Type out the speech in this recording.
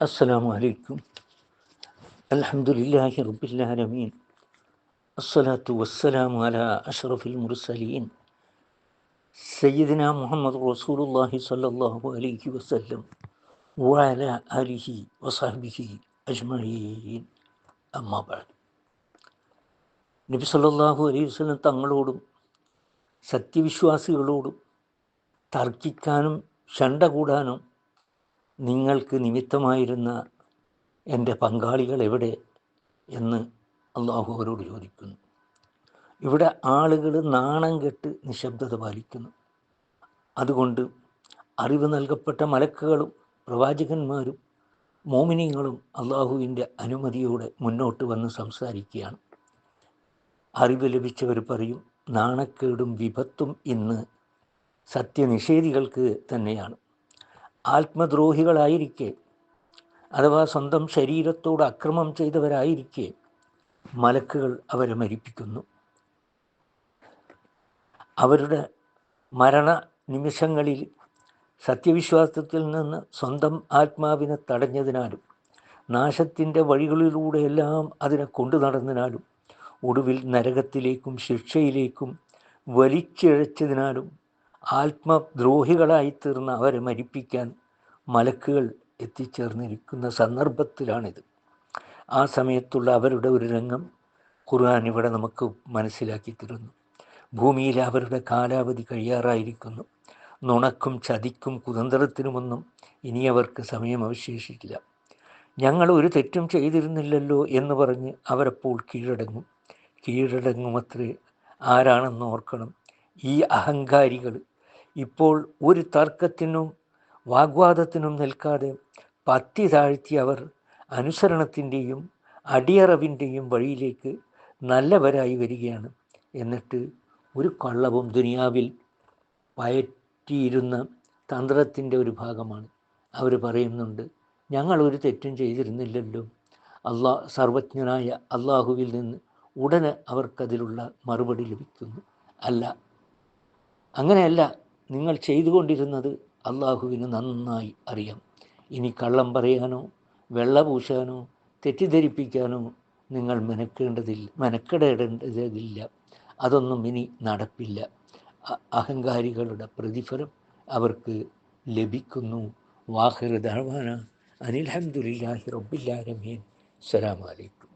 السلام عليكم الحمد لله رب العالمين الصلاة والسلام على أشرف المرسلين سيدنا محمد رسول الله صلى الله عليه وسلم وعلى آله وصحبه أجمعين أما بعد നബി സല്ലല്ലാഹു അലൈഹി വസല്ലം തങ്ങളോടും സത്യവിശ്വാസികളോടും തർക്കിക്കാനും ശണ്ട കൂടാനും നിങ്ങൾക്ക് നിമിത്തമായിരുന്ന എന്റെ പങ്കാളികൾ എവിടെ എന്ന് അള്ളാഹു അവരോട് ചോദിക്കുന്നു. ഇവിടെ ആളുകൾ നാണം കെട്ട് നിശബ്ദത പാലിക്കുന്നു. അതുകൊണ്ട് അറിവ് നൽകപ്പെട്ട മലക്കുകളും പ്രവാചകന്മാരും മോമിനികളും അള്ളാഹുവിന്റെ അനുമതിയോടെ മുന്നോട്ട് വന്ന് സംസാരിക്കുകയാണ്. അറിവ് ലഭിച്ചവർ പറയും നാണക്കേടും വിപത്തും ഇന്ന് സത്യനിഷേധികൾക്ക് തന്നെയാണ്. ആത്മദ്രോഹികളായിരിക്കെ അഥവാ സ്വന്തം ശരീരത്തോട് അക്രമം ചെയ്തവരായിരിക്കെ മലക്കുകൾ അവരെ മരിപ്പിക്കുന്നു. അവരുടെ മരണ നിമിഷങ്ങളിൽ സത്യവിശ്വാസത്തിൽ നിന്ന് സ്വന്തം ആത്മാവിനെ തടഞ്ഞതിനാലും നാശത്തിന്റെ വഴികളിലൂടെയെല്ലാം അതിനെ കൊണ്ടു നടന്നതിനാലും ഒടുവിൽ നരകത്തിലേക്കും ശിക്ഷയിലേക്കും വലിച്ചിഴച്ചതിനാലും ആത്മദ്രോഹികളായി തീർന്ന അവരെ മരിപ്പിക്കാൻ മലക്കുകൾ എത്തിച്ചേർന്നിരിക്കുന്ന സന്ദർഭത്തിലാണിത്. ആ സമയത്തുള്ള അവരുടെ ഒരു രംഗം ഖുർആൻ ഇവിടെ നമുക്ക് മനസ്സിലാക്കി തരുന്നു. ഭൂമിയിൽ അവരുടെ കാലാവധി കഴിയാറായിരിക്കുന്നു. നുണക്കും ചതിക്കും കുതന്ത്രത്തിനുമൊന്നും ഇനി അവർക്ക് സമയം അവശേഷിക്കില്ല. ഞങ്ങൾ ഒരു തെറ്റും ചെയ്തിരുന്നില്ലല്ലോ എന്ന് പറഞ്ഞ് അവരപ്പോൾ കീഴടങ്ങും. കീഴടങ്ങുമത്രേ ആരാണെന്ന് ഓർക്കണം. ഈ അഹങ്കാരികൾ ഇപ്പോൾ ഒരു തർക്കത്തിനും വാഗ്വാദത്തിനും നിൽക്കാതെ പത്തി താഴ്ത്തി അവർ അനുസരണത്തിന്റെയും അടിയറവിന്റെയും വഴിയിലേക്ക് നല്ലവരായി വരികയാണ്. എന്നിട്ട് ഒരു കള്ളവും ദുനിയാവിൽ പയറ്റിയിരുന്ന തന്ത്രത്തിന്റെ ഒരു ഭാഗമാണ്. അവർ പറയുന്നുണ്ട് ഞങ്ങൾ ഒരു തെറ്റും ചെയ്തിരുന്നില്ലല്ലോ. അള്ളാ സർവജ്ഞനായ അള്ളാഹുവിൽ നിന്ന് ഉടനെ അവർക്കതിലുള്ള മറുപടി ലഭിക്കുന്നു. അല്ല അങ്ങനെയല്ല നിങ്ങൾ ചെയ്തുകൊണ്ടിരുന്നത് അള്ളാഹുവിന് നന്നായി അറിയാം. ഇനി കള്ളം പറയാനോ വെള്ള പൂശാനോ തെറ്റിദ്ധരിപ്പിക്കാനോ നിങ്ങൾ മെനക്കേണ്ടതില്ല മെനക്കെടേണ്ടതില്ല അതൊന്നും ഇനി നടപ്പില്ല. അഹങ്കാരികളുടെ പ്രതിഫലം അവർക്ക് ലഭിക്കുന്നു. വാഹിർ ദാവാന അനിൽഹമുല്ലാഹി റബ്ബില്ലാരമീൻ അസ്സലാമലൈക്കും